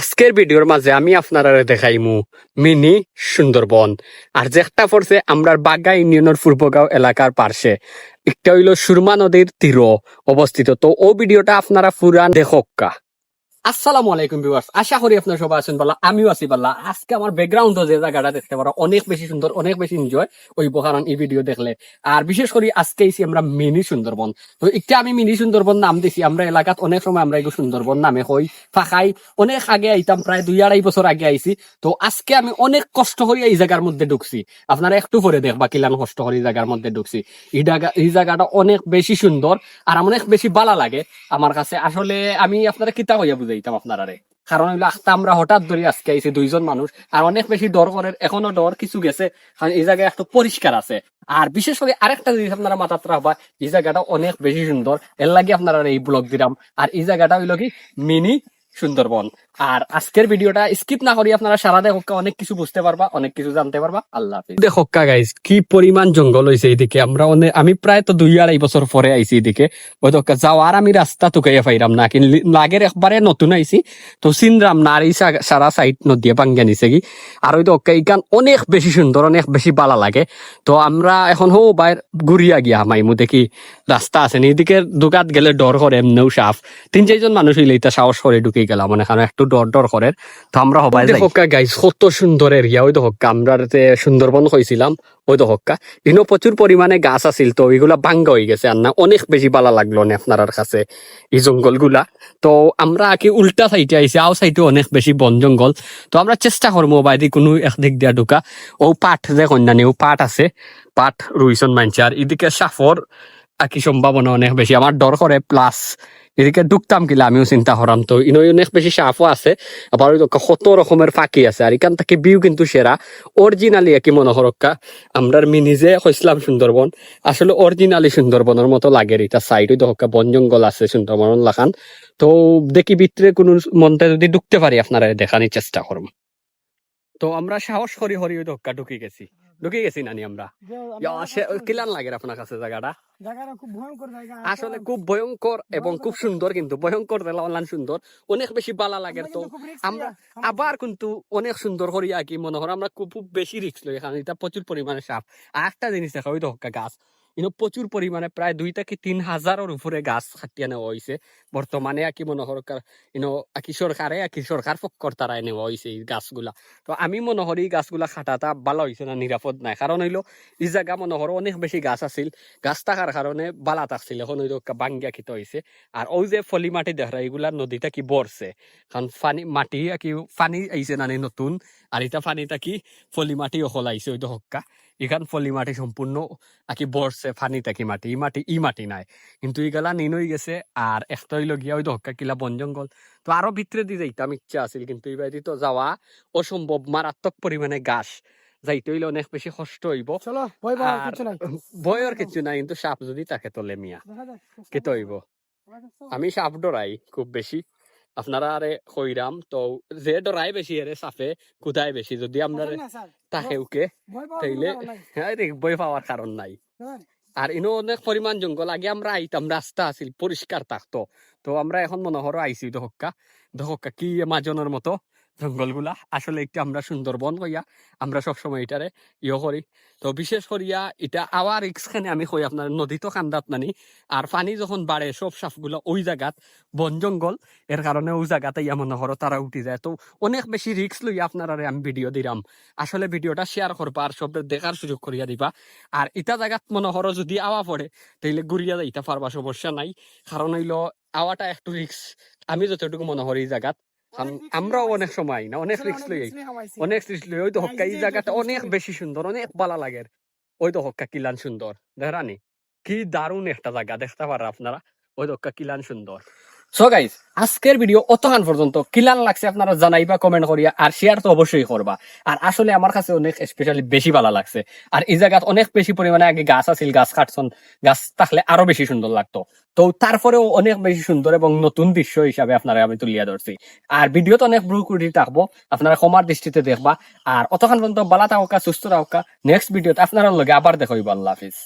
আজকের ভিডিওর মাঝে আমি আপনারা দেখাইমু মিনি সুন্দরবন। আর যেটা পড়ছে আমরার বাগা ইউনিয়নের পূর্বগাঁও এলাকার পার্শ্বে। একটা হইল সুরমা নদীর তীর অবস্থিত। তো ও ভিডিওটা আপনারা পুরান দেখক্কা। আসসালামু আলাইকুম ভিউয়ার্স, আশা করি আপনারা সবাই আছেন ভালো, আমিও আছি ভালো। আজকে আমার ব্যাকগ্রাউন্ড যে জায়গাটা দেখতে পারো, অনেক বেশি সুন্দর, অনেক বেশি এনজয় হইব কারণ এই ভিডিও দেখলে। আর বিশেষ করে আজকে এসি আমরা মিনি সুন্দরবন। তো একটা আমি মিনি সুন্দরবন নাম দিছি, আমরা এলাকাত অনেক সময় আমরা এগুলো সুন্দরবন নামে হই, ফাঁকাই, অনেক আগে আইতাম, প্রায় দুই আড়াই বছর আগে আইছি। তো আজকে আমি অনেক কষ্ট করে এই জায়গার মধ্যে ঢুকছি। আপনারা একটু পরে দেখবা কিলান কষ্ট করে এই জায়গার মধ্যে ঢুকছি। এই জায়গা জায়গাটা অনেক বেশি সুন্দর, আর অনেক বেশি ভালো লাগে। আমার কাছে আসলে আমি আপনারা কিতা হইয়া বুঝাইতাম আপনারারে। কারণ হইল আখতা আমরা হঠাৎ ধরে আজকে আইছি দুইজন মানুষ, আর অনেক বেশি ডর করে, এখনও ডর কিছু গেছে, কারণ এই জায়গায় একটু পরিষ্কার আছে। আর বিশেষ করে আরেকটা জিনিস আপনারা মাথা রাখবা, এই জায়গাটা অনেক বেশি সুন্দর। এর লাগে আপনারা এই ব্লগ দিলাম। আর এই জায়গাটা হইল কি, মিনি সুন্দরবন। আর আজকের ভিডিওটা স্কিপ না করি আপনারা সারা দেখো অনেক কিছু বুঝতে পারবা, অনেক কিছু জানতে পারবা। আল্লাহ দেখো গাইস কি পরিমাণ জঙ্গল হয়েছে এইদিকে। আমরা অনেক আমি প্রায় তো দুই আড়াই বছর পরে আইছি এদিকে ওই তো যাওয়ার আমি রাস্তা টুকাইয়া পাইরাম না, কিন্তু লাগের একবারে নতুন আইছি। তো চিনরাম না, আর এই সারা সাইড নদীয়ে ভাঙ্গিয়া নিছে কি। আর ওই তো এইখান অনেক বেশি সুন্দর, অনেক বেশি ভালো লাগে। তো আমরা এখন হো, বাইর ঘুরিয়া গিয়া মাইমু দেখি। রাস্তা আছে এদিকে দোকাত গেলে ডর করে, এমনিও সাফ। তিন চারজন মানুষ হইলে এটা সাহস করে ঢুকে। গেলাম মানে কারণ একটু ডর ডর করে তো আমরা হবাই যাই। হক্কা গাইস কত সুন্দর এরিয়া ওই তো হক্কা আমরা সুন্দরবন হয়েছিলাম ওই তো হক্কা ইনো প্রচুর পরিমাণে গাছ আছিল তো ওইগুলা ভাঙ্গা হয়ে গেছে আর না অনেক বেশি ভালো লাগল না আপনার কাছে এই জঙ্গলগুলা। তো আমরা কি উল্টা সাইডে আইছি আও সাইডে অনেক বেশি বন জঙ্গল। তো আমরা চেষ্টা করব বাইরে কোনো একদিক দিয়া ঢুকা। ও পাঠ যে কন্যানি ও পাঠ আছে। পাঠ রুইছন মানছে আর এদিকে সাফর আর কি সম্ভাবনা অনেক বেশি আমার ডর করে প্লাস এদিকে ঢুকতাম কিলা আমিও চিন্তা করাম তো। ইনো অনেক বেশি সাফও আছে আবার কত রকমের ফাঁকি আছে। আর এখান থেকে ভিউ কিন্তু সেরা অরিজিনালি একই মনে হরক্কা আমরা মিনি যে হইছিলাম সুন্দরবন আসলে অরিজিনালি সুন্দরবনের মতো লাগে এটা সাইড ওই দহকা বন জঙ্গল আছে সুন্দরবন লাখান। তো দেখি ভিতরে কোনো মনতে যদি ঢুকতে পারি আপনারা দেখানোর চেষ্টা করব তো আমরা সাহস করি হরি ওই দহকা ঢুকে গেছি। ঢুকে গেছি নানি আমরা। কিলান লাগে আপনার কাছে জায়গাটা? আসলে খুব ভয়ঙ্কর এবং খুব সুন্দর কিন্তু ভয়ঙ্কর অনলাইন সুন্দর। অনেক বেশি বালা লাগে তো। আমরা আবার কিন্তু অনেক সুন্দর করিয়া কি মনে হয় আমরা খুব বেশি রিক্স লই এখানে এটা প্রচুর পরিমাণে সাপ। আর একটা জিনিস দেখা ওই তো গাছ। ইনো প্রচুর পরিমাণে, প্রায় দুই থেকে তিন হাজারের উপরে গাছ কাটিয়া নেওয়া হয়েছে বর্তমানে আর কি মনে হরকার ইনো আকি সরকারে, আকি সরকার পক্ষর তারাই নেওয়া হয়েছে এই গাছগুলা। তো আমি মনে করি এই গাছগুলা খাটাটা ভালো হয়েছে না, নিরাপদ নাই। কারণ হইল, এই জায়গা মনে করো অনেক বেশি গাছ আছিল, গাছ থাকার কারণে বালা থাকছিল এখন ওই বাঙ্গিয়া খিত হয়েছে আর ওই যে ফলি মাটি দেখা এগুলা নদীটা কি বরছে। কারণ পানি মাটি কি পানি আইছে নানি নতুন, আর এটা পানিটা কি ফলি মাটি অকল আইছে ওই হক্কা এখান ফলি মাটি সম্পূর্ণ আকি বরছে। পানি থাকি মাটি ই মাটি ই মাটি নাই। কিন্তু ইগালা নিনই গেছে আর একটা হইল গিয়া ওই হক্কা কিলা বন জঙ্গল। তো আরও ভিতরে দিয়ে যাইতাম ইচ্ছা আছিল কিন্তু এই বাড়ি তো যাওয়া অসম্ভব মারাত্মক পরিমাণে গাছ যাইতে হইলে অনেক বেশি কষ্ট হইব। ভয়ের কিছু নাই। কিন্তু সাপ যদি তাকে তোলে মিয়া। দেখা যাক। কে তো হইব? আমি সাপ ডরাই খুব বেশি আপনারা আরে কইরাম তো যে ডরাই বেশি আরে সাপে কোথায় বেশি যদি আপনার। তাকে উকে তাইলে। হ্যাঁ ভয় পাওয়ার কারণ নাই? আর ইনো অনেক পরিমাণ জঙ্গল, আগে আমরা আইতাম, রাস্তা আছিল, পরিষ্কার থাকতো। তো আমরা এখন মনে হরো আইসি দহক্কা। দহক্কা কি মাজনের মতো। জঙ্গলগুলা। আসলে একটু আমরা সুন্দরবন হইয়া আমরা সবসময় এটারে ইয়ে করি। তো বিশেষ করিয়া এটা আওয়ার রিক্স খানে আমি কই আপনার নদী তো কান্দাত নানি আর পানি যখন বাড়ে সব সাপগুলো ওই জায়গাত বন জঙ্গল, এর কারণে ওই জায়গাতে ইয়া মনে হরো তারা উঠি যায়। তো অনেক বেশি রিক্স লইয়া আপনারা আমি ভিডিও দিলাম আসলে ভিডিওটা শেয়ার করবা আর সব দেখার সুযোগ করিয়া দিবা। আর ইটা জায়গাত মনে হরো যদি আওয়া পড়ে, তাইলে ঘুরিয়া যাইতে পারবা, সমস্যা নাই। কারণ হইল আওয়াটা একটু রিক্স আমি যতটুকু মনে করি এই জায়গাত আমরাও অনেক সময় না অনেক রিক্স লই। অনেক রিক্স লই ওই তো আর হক্কা এই জায়গাটা অনেক বেশি সুন্দর অনেক ভালো লাগে। ওই তো হক্কা কিলান সুন্দর। দেখানি কি দারুণ একটা জায়গা দেখতে পারা আপনারা? ওই তো হক্কা কিলান সুন্দর। সো গাইজ আজকের ভিডিও অতখান পর্যন্ত। কিলান লাগছে আপনারা জানাইবা কমেন্ট করিয়া, আর শেয়ার তো অবশ্যই করবা। আর আসলে আমার কাছে অনেক স্পেশালি বেশি ভালো লাগছে। আর এই জায়গাত অনেক বেশি পরিমাণে আগে গাছ আছিল, গাছ কাটছন, গাছ থাকলে আরও বেশি সুন্দর লাগতো। তো তারপরেও অনেক বেশি সুন্দর এবং নতুন দৃশ্য হিসাবে আপনারা আমি তুলিয়া ধরছি। আর ভিডিও তো অনেক ব্রু কুড়ি থাকব, আপনারা ক্ষমার দৃষ্টিতে দেখবা। আর অতক্ষণ পর্যন্ত বালা থাকা, সুস্থ থাকা। নেক্সট ভিডিওতে আপনারা লগে আবার দেখো আল্লাহ হাফিজ।